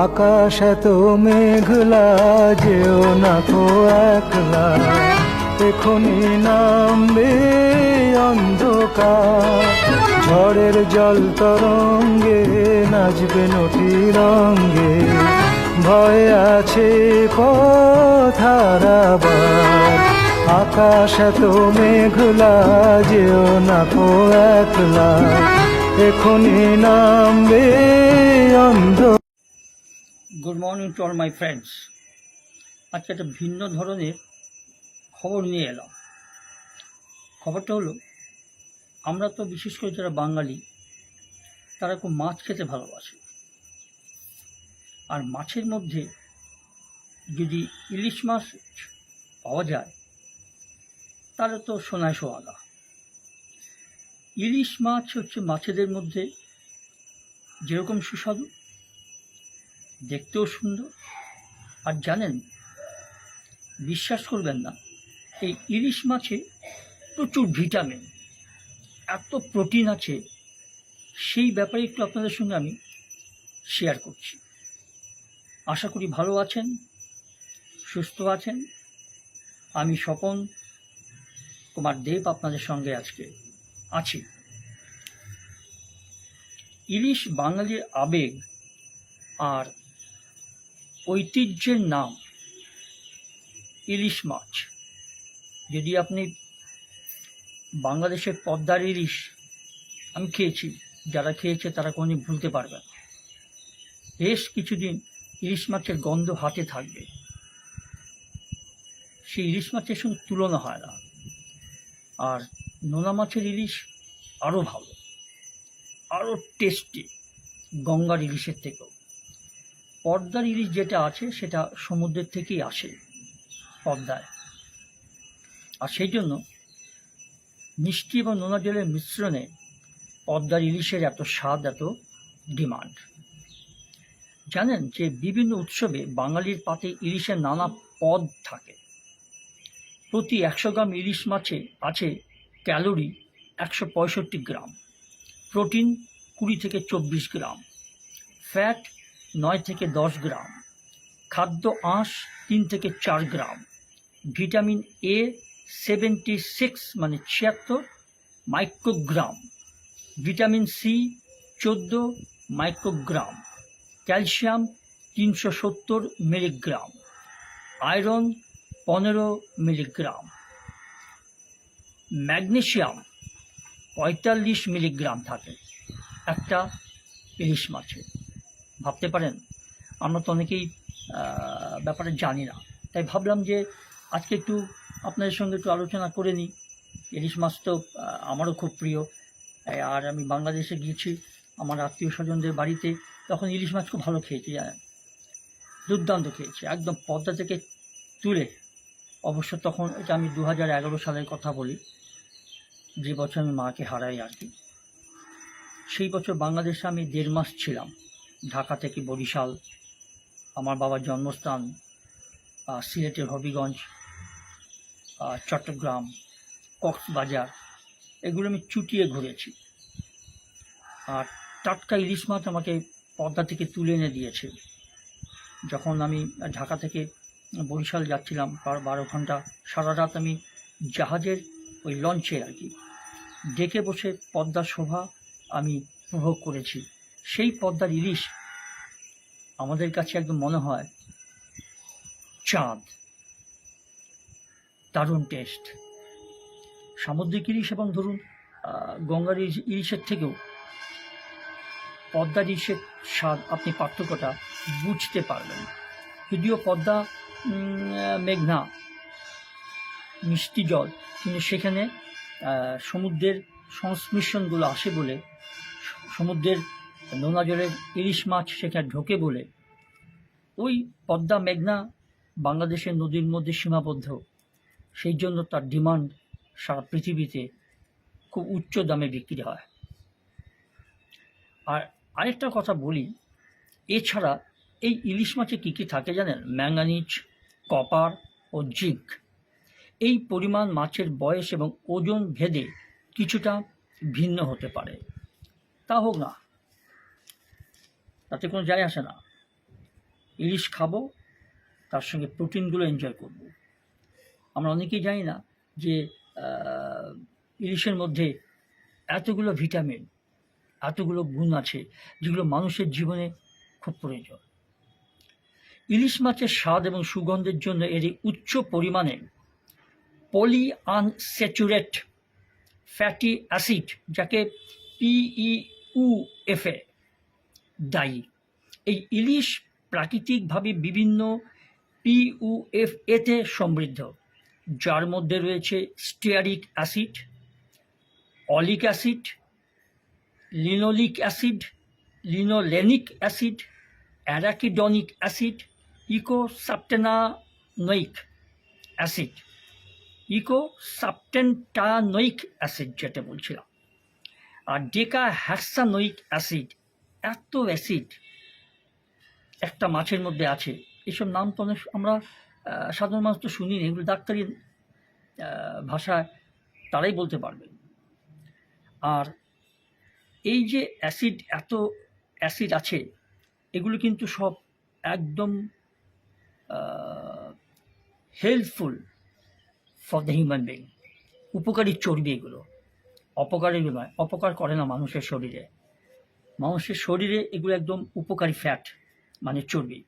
আকাশ এত মেঘলা, যেও না কো একলা। এখনি নামবে অন্ধকার। ঝড়ের জল তরঙ্গে নাচবে নটি রঙ্গে। ভয় আছে পথার আবার আকাশ এত মেঘলা, যেও না কো একলা। এখনি নামবে অন্ধ good morning to all my friends আজকে একটা ভিন্ন ধরনের খবর নিয়ে এলাম। খবরটা হলো, আমরা তো বিশেষ করে যারা বাঙালি, তারা খুব মাছ খেতে ভালোবাসে। আর মাছের মধ্যে যদি ইলিশ মাছ পাওয়া যায়, তাহলে তো সোনায় সোহাগা ইলিশ মাছ হচ্ছে মাছেদের মধ্যে যেরকম সুস্বাদু দেখতেও সুন্দর। আর জানেন, বিশ্বাস করবেন না, এই ইলিশ মাছে প্রচুর ভিটামিন, এত প্রোটিন আছে, সেই ব্যাপারে একটু আপনাদের সঙ্গে আমি শেয়ার করছি। আশা করি ভালো আছেন, সুস্থ আছেন। আমি স্বপন কুমার দেব আপনাদের সঙ্গে আজকে আছি। ইলিশ বাঙালির আবেগ আর ঐতিহ্যের নাম ইলিশ মাছ। যদি আপনি বাংলাদেশের পদ্মার ইলিশ আমি খেয়েছি, যারা খেয়েছে তারা কোনোদিন ভুলতে পারবে না। বেশ কিছুদিন ইলিশ মাছের গন্ধ হাতে থাকবে। সেই ইলিশ মাছের সঙ্গে তুলনা হয় না। আর নোনা মাছের ইলিশ আরও ভালো আরও টেস্টি গঙ্গার ইলিশের থেকেও। পদ্মার ইলিশ যেটা আছে, সেটা সমুদ্রের থেকেই আসে পদ্মায়। আর সেই জন্য মিষ্টি এবং নোনা জলের মিশ্রণে পদ্মার ইলিশের এত স্বাদ, এত ডিমান্ড। জানেন যে বিভিন্ন উৎসবে বাঙালির পাতে ইলিশের নানা পদ থাকে। প্রতি একশো গ্রাম ইলিশ মাছে আছে ক্যালোরি একশো পঁয়ষট্টি গ্রাম। প্রোটিন কুড়ি থেকে চব্বিশ গ্রাম। ফ্যাট নয় থেকে দশ গ্রাম। খাদ্য আঁশ তিন থেকে চার গ্রাম। ভিটামিন এ সেভেন্টি সিক্স মানে ছিয়াত্তর মাইক্রোগ্রাম। ভিটামিন সি চোদ্দ মাইক্রোগ্রাম। ক্যালসিয়াম তিনশো সত্তর মিলিগ্রাম। আয়রন পনেরো মিলিগ্রাম। ম্যাগনেশিয়াম পঁয়তাল্লিশ মিলিগ্রাম থাকে একটা ইলিশ মাছে ভাবতে পারেন? আমরা তো অনেকেই ব্যাপারে জানি না। তাই ভাবলাম যে আজকে একটু আপনাদের সঙ্গে একটু আলোচনা করে নিই। ইলিশ মাছ তো আমারও খুব প্রিয়। আর আমি বাংলাদেশে গিয়েছি আমার আত্মীয় স্বজনদের বাড়িতে, তখন ইলিশ মাছ খুব ভালো খেয়েছি, জানেন? দুর্দান্ত খেয়েছি, একদম পদ্মা থেকে তুলে। অবশ্য তখন এটা আমি দু হাজার এগারো সালের কথা বলি। যে বছর আমি মাকে হারাই আর কি। সেই বছর বাংলাদেশে আমি দেড় মাস ছিলাম। ঢাকা থেকে বরিশাল, আমার বাবার জন্মস্থান সিলেটের হবিগঞ্জ চট্টগ্রাম, কক্সবাজার, এগুলো আমি চুটিয়ে ঘুরেছি। আর টাটকা ইলিশ মাছ আমাকে পদ্মা থেকে তুলে এনে দিয়েছে। যখন আমি ঢাকা থেকে বরিশাল যাচ্ছিলাম বারো ঘণ্টা সারা রাত আমি জাহাজের ওই লঞ্চে আর কি। ডেকে বসে পদ্মার শোভা আমি উপভোগ করেছি। সেই পদ্মার ইলিশ আমাদের কাছে একদম মনে হয় চাঁদ। দারুণ টেস্ট সামুদ্রিক ইলিশ এবং ধরুন গঙ্গার ইলিশের থেকেও পদ্মার ইলিশের স্বাদ আপনি পার্থক্যটা বুঝতে পারবেন। যদিও পদ্মা মেঘনা, মিষ্টি জল, কিন্তু সেখানে সমুদ্রের সংমিশ্রণগুলো আসে বলে সমুদ্রের নোনা জলের ইলিশ মাছ সেখানে ঢোকে বলে ওই পদ্মা মেঘনা বাংলাদেশের নদীর মধ্যে সীমাবদ্ধ। সেই জন্য তার ডিমান্ড সারা পৃথিবীতে খুব উচ্চ দামে বিক্রি হয়। আর আরেকটা কথা বলি, এছাড়া এই ইলিশ মাছে কী কী থাকে জানেন? ম্যাঙ্গানিজ, কপার ও জিঙ্ক। এই পরিমাণ মাছের বয়স এবং ওজন ভেদে কিছুটা ভিন্ন হতে পারে। তা হোক না। তাতে কোনো যায় আসে না। ইলিশ খাব, তার সঙ্গে প্রোটিনগুলো এনজয় করব। আমরা অনেকেই জানি না যে ইলিশের মধ্যে এতগুলো ভিটামিন, এতগুলো গুণ আছে, যেগুলো মানুষের জীবনে খুব প্রয়োজন। ইলিশ মাছের স্বাদ এবং সুগন্ধের জন্য এর উচ্চ পরিমাণে পলি আনস্যাচুরেট ফ্যাটি অ্যাসিড যাকে পিইউএফএ দায়ী। এই ইলিশ প্রাকৃতিকভাবে বিভিন্ন পিইউএফ এতে সমৃদ্ধ। যার মধ্যে রয়েছে stearic acid oleic acid linoleic acid linolenic acid arachidonic acid eicosapentaenoic acid eicosapentaenoic acid যেটা বলছিলাম। আর ডেকা হ্যাক্সানোইক অ্যাসিড এত অ্যাসিড একটা মাছের মধ্যে আছে। এসব নাম তো অনেক আমরা সাধারণ মানুষ তো শুনি না এগুলো ডাক্তারি ভাষায় তারাই বলতে পারবে। আর এই যে অ্যাসিড, এত অ্যাসিড আছে, এগুলো কিন্তু সব একদম helpful for the human being উপকারী চর্বি এগুলো। অপকারের নয়, অপকার করে না মানুষের শরীরে। মানুষের শরীরে এগুলো একদম উপকারী ফ্যাট মানে চর্বি।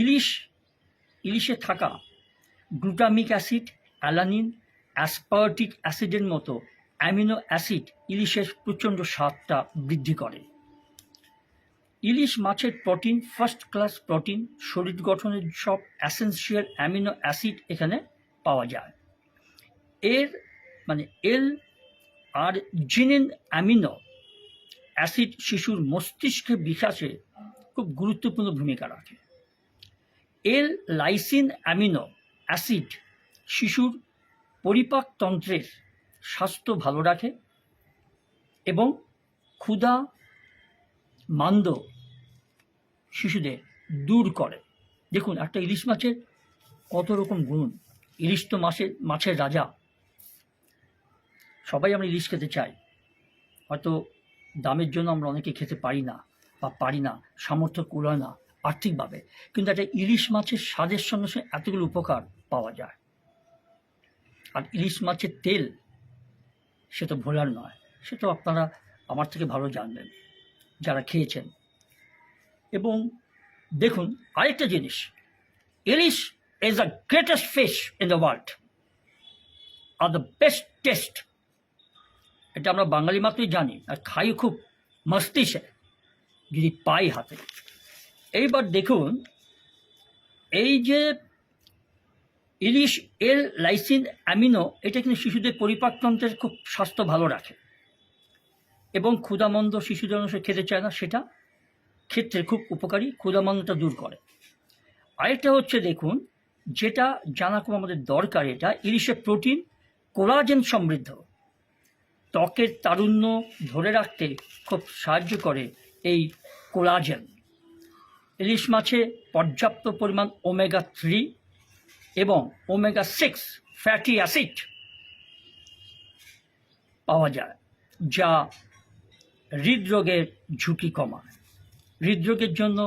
ইলিশ, ইলিশে থাকা গ্লুটামিক অ্যাসিড অ্যালানিন অ্যাসপার্টিক অ্যাসিডের মতো অ্যামিনো অ্যাসিড ইলিশের প্রচণ্ড স্বাদটা বৃদ্ধি করে। ইলিশ মাছের প্রোটিন ফার্স্ট ক্লাস প্রোটিন শরীর গঠনের সব অ্যাসেন্সিয়াল অ্যামিনো অ্যাসিড এখানে পাওয়া যায়। এর মানে এল আর জিনিন অ্যামিনো অ্যাসিড শিশুর মস্তিষ্কের বিকাশে খুব গুরুত্বপূর্ণ ভূমিকা রাখে। এল লাইসিন অ্যামিনো অ্যাসিড শিশুর পরিপাকতন্ত্রের স্বাস্থ্য ভালো রাখে এবং ক্ষুধা মান্দ শিশুদের দূর করে। দেখুন, একটা ইলিশ মাছের কত রকম গুণ। ইলিশ তো মাছের মাছের রাজা। সবাই আমরা ইলিশ খেতে চাই। হয়তো দামের জন্য আমরা অনেকে খেতে পারি না বা পারি না, সামর্থ্য কুলায় না, আর্থিকভাবে। কিন্তু একটা ইলিশ মাছের স্বাদের সঙ্গে সঙ্গে এতগুলো উপকার পাওয়া যায়। আর ইলিশ মাছের তেল, সে তো ভোলার নয়, সে তো আপনারা আমার থেকে ভালো জানবেন, যারা খেয়েছেন। এবং দেখুন, আরেকটা জিনিস, ilish is the greatest fish in the world R the best taste এটা আমরা বাঙালি মাত্রই জানি আর খাই খুব মস্তি সে, যদি পাই হাতে। এইবার দেখুন, এই যে ইলিশ এল লাইসিন অ্যামিনো, এটা কিন্তু শিশুদের পরিপাকতন্ত্রের খুব স্বাস্থ্য ভালো রাখে। এবং ক্ষুদামন্দ শিশুদের অংশ খেতে চায় না, সেটা ক্ষেত্রে খুব উপকারী ক্ষুদামন্দটা দূর করে। আরেকটা হচ্ছে দেখুন, যেটা জানা খুব আমাদের দরকার, এটা ইলিশে প্রোটিন কোলাজেন সমৃদ্ধ। ত্বকের তারুণ্য ধরে রাখতে খুব সাহায্য করে এই কোলাজেন। ইলিশ মাছে পর্যাপ্ত পরিমাণ ওমেগা থ্রি এবং ওমেগা সিক্স ফ্যাটি অ্যাসিড পাওয়া যায়, যা হৃদরোগের ঝুঁকি কমায়। হৃদরোগের জন্য,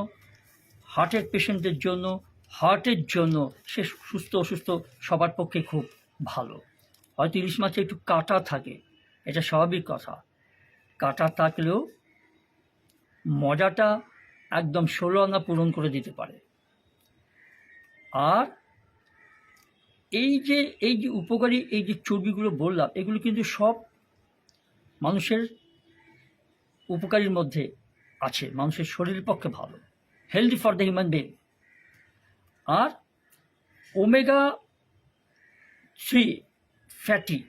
হার্টের পেশেন্টের জন্য, হার্টের জন্য সে সুস্থ অসুস্থ সবার পক্ষে খুব ভালো। হয়তো ইলিশ মাছে একটু কাটা থাকে এটা স্বাভাবিক কথা। কাটা থাকলেও মজাটা একদম ষোলো আনা পূরণ করে দিতে পারে। আর এই যে এই যে উপকারী, এই যে চর্বিগুলো বললাম, এগুলো কিন্তু সব মানুষের উপকারীর মধ্যে আছে। মানুষের শরীরের পক্ষে ভালো। Healthy for the human being R omega three fatty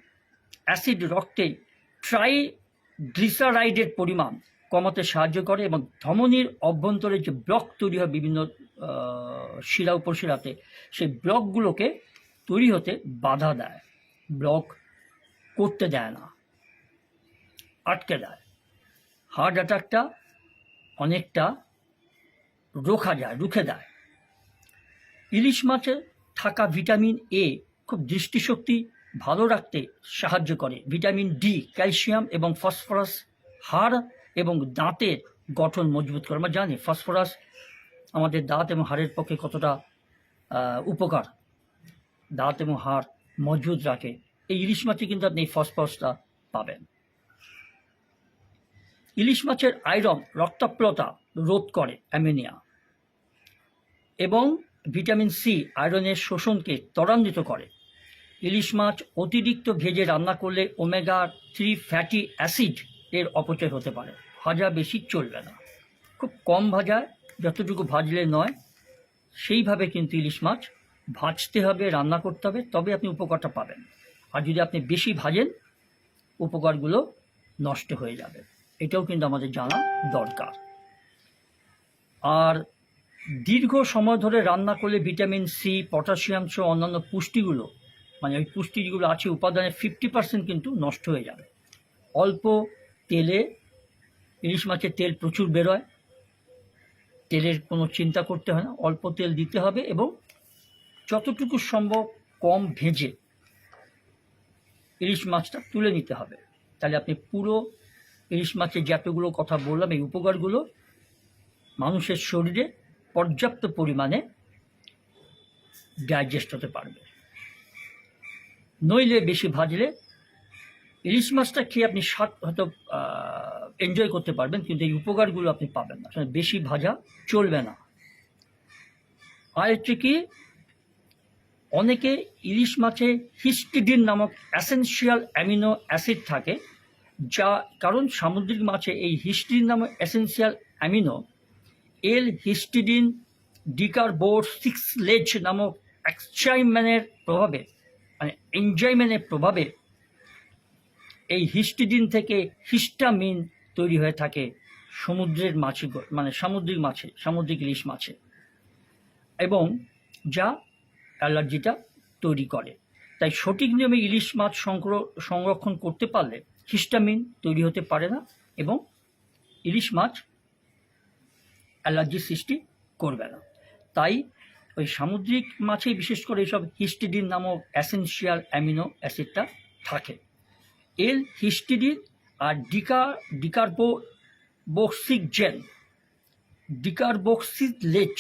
acid রক্তে ট্রাইগ্লিসারাইডের পরিমাণ কমাতে সাহায্য করে এবং ধমনির অভ্যন্তরে যে ব্লক তৈরি হয় বিভিন্ন শিরা উপশিরাতে, সেই ব্লকগুলোকে তৈরি হতে বাধা দেয়। ব্লক করতে দেয় না। আটকে দেয়। হার্ট অ্যাটাকটা অনেকটা রোখা যায়, রুখে দেয়। ইলিশ মাছে থাকা ভিটামিন এ খুব দৃষ্টিশক্তি ভালো রাখতে সাহায্য করে। ভিটামিন ডি, ক্যালসিয়াম এবং ফসফরাস হাড় এবং দাঁতের গঠন মজবুত করে। আমরা জানি ফসফরাস আমাদের দাঁত এবং হাড়ের পক্ষে কতটা উপকার। দাঁত এবং হাড় মজবুত রাখে। এই ইলিশ মাছে কিন্তু আপনি এই ফসফরাসটা পাবেন। ইলিশ মাছের আয়রন রক্তাপ্লতা রোধ করে অ্যামিনিয়া এবং ভিটামিন সি, আয়রনের শোষণকে ত্বরান্বিত করে। ইলিশ মাছ অতিরিক্ত ভেজে রান্না করলে ওমেগা থ্রি ফ্যাটি অ্যাসিড এর অপচয় হতে পারে। ভাজা বেশি চলবে না। খুব কম ভাজায় যতটুকু ভাজলে নয়, সেইভাবে কিন্তু ইলিশ মাছ ভাজতে হবে, রান্না করতে হবে, তবে আপনি উপকারটা পাবেন। আর যদি আপনি বেশি ভাজেন, উপকারগুলো নষ্ট হয়ে যাবে। এটাও কিন্তু আমাদের জানা দরকার। আর দীর্ঘ সময় ধরে রান্না করলে ভিটামিন সি, পটাশিয়াম সহ অন্যান্য পুষ্টিগুলো মানে ওই পুষ্টি যেগুলো আছে, উপাদানের ফিফটি পার্সেন্ট কিন্তু নষ্ট হয়ে যাবে। অল্প তেলে, ইলিশ মাছের তেল প্রচুর বেরোয়, তেলের কোনো চিন্তা করতে হয় না, অল্প তেল দিতে হবে এবং যতটুকু সম্ভব কম ভেজে ইলিশ মাছটা তুলে নিতে হবে। তাহলে আপনি পুরো ইলিশ মাছের যতগুলো কথা বললাম, এই উপকারগুলো মানুষের শরীরে পর্যাপ্ত পরিমাণে ডাইজেস্ট হতে পারবে। নইলে বেশি ভাজলে ইলিশ মাছটা খেয়ে আপনি স্বাদ হয়তো এনজয় করতে পারবেন, কিন্তু এই উপকারগুলো আপনি পাবেন না। বেশি ভাজা চলবে না। আর হচ্ছে কি অনেকে ইলিশ মাছে হিস্টিডিন নামক অ্যাসেন্সিয়াল অ্যামিনো অ্যাসিড থাকে, যা কারণ সামুদ্রিক মাছে এই হিস্টিডিন নামক essential amino L histidine decarboxylase নামক এক্সাইম্যানের প্রভাবে মানে এনজাইমেনের প্রভাবে এই হিস্টিডিন থেকে হিস্টামিন তৈরি হয়ে থাকে সমুদ্রের মাছে মানে সামুদ্রিক মাছে, সামুদ্রিক ইলিশ মাছে এবং যা অ্যালার্জিটা তৈরি করে। তাই সঠিক নিয়মে ইলিশ মাছ সংরক্ষণ করতে পারলে হিস্টামিন তৈরি হতে পারে না এবং ইলিশ মাছ অ্যালার্জি সৃষ্টি করবে না। তাই ওই সামুদ্রিক মাছে বিশেষ করে এইসব হিস্টিডিন নামক অ্যাসেন্সিয়াল অ্যামিনো অ্যাসিডটা থাকে। এল হিস্টিডিন আর ডিকা ডিকার্বো বক্সিক জেল ডিকারবক্সিল লেজ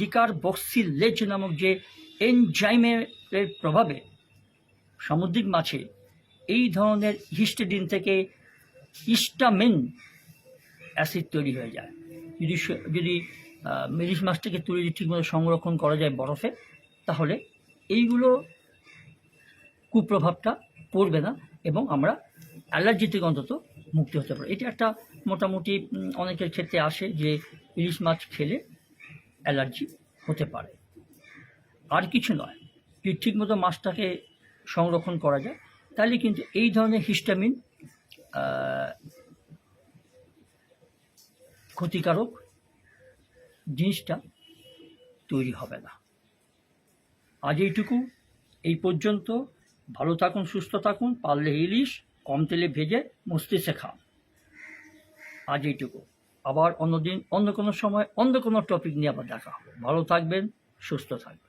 ডিকারবক্সিল লেজ নামক যে এনজাইমের প্রভাবে সামুদ্রিক মাছে এই ধরনের হিস্টিডিন থেকে হিস্টামিন অ্যাসিড তৈরি হয়ে যায়। যদি যদি ইলিশ মাছটাকে তুলে যদি ঠিকমতো সংরক্ষণ করা যায় বরফে, তাহলে এইগুলো কুপ্রভাবটা পড়বে না এবং আমরা অ্যালার্জি থেকে অন্তত মুক্তি হতে পারি এটা একটা মোটামুটি অনেকের ক্ষেত্রে আসে যে ইলিশ মাছ খেলে অ্যালার্জি হতে পারে। আর কিছু নয়, যদি ঠিকমতো মাছটাকে সংরক্ষণ করা যায়, তাহলে কিন্তু এই ধরনের হিস্টামিন ক্ষতিকারক জিনিসটা তৈরি হবে না। আজ এইটুকু। এই পর্যন্ত ভালো থাকুন, সুস্থ থাকুন, পারলে ইলিশ, কম তেলে ভেজে মস্তিষ্কে খান। আজ এইটুকু। আবার অন্যদিন অন্য কোনো সময় অন্য কোনো টপিক নিয়ে আবার দেখা হবে। ভালো থাকবেন, সুস্থ থাকবেন।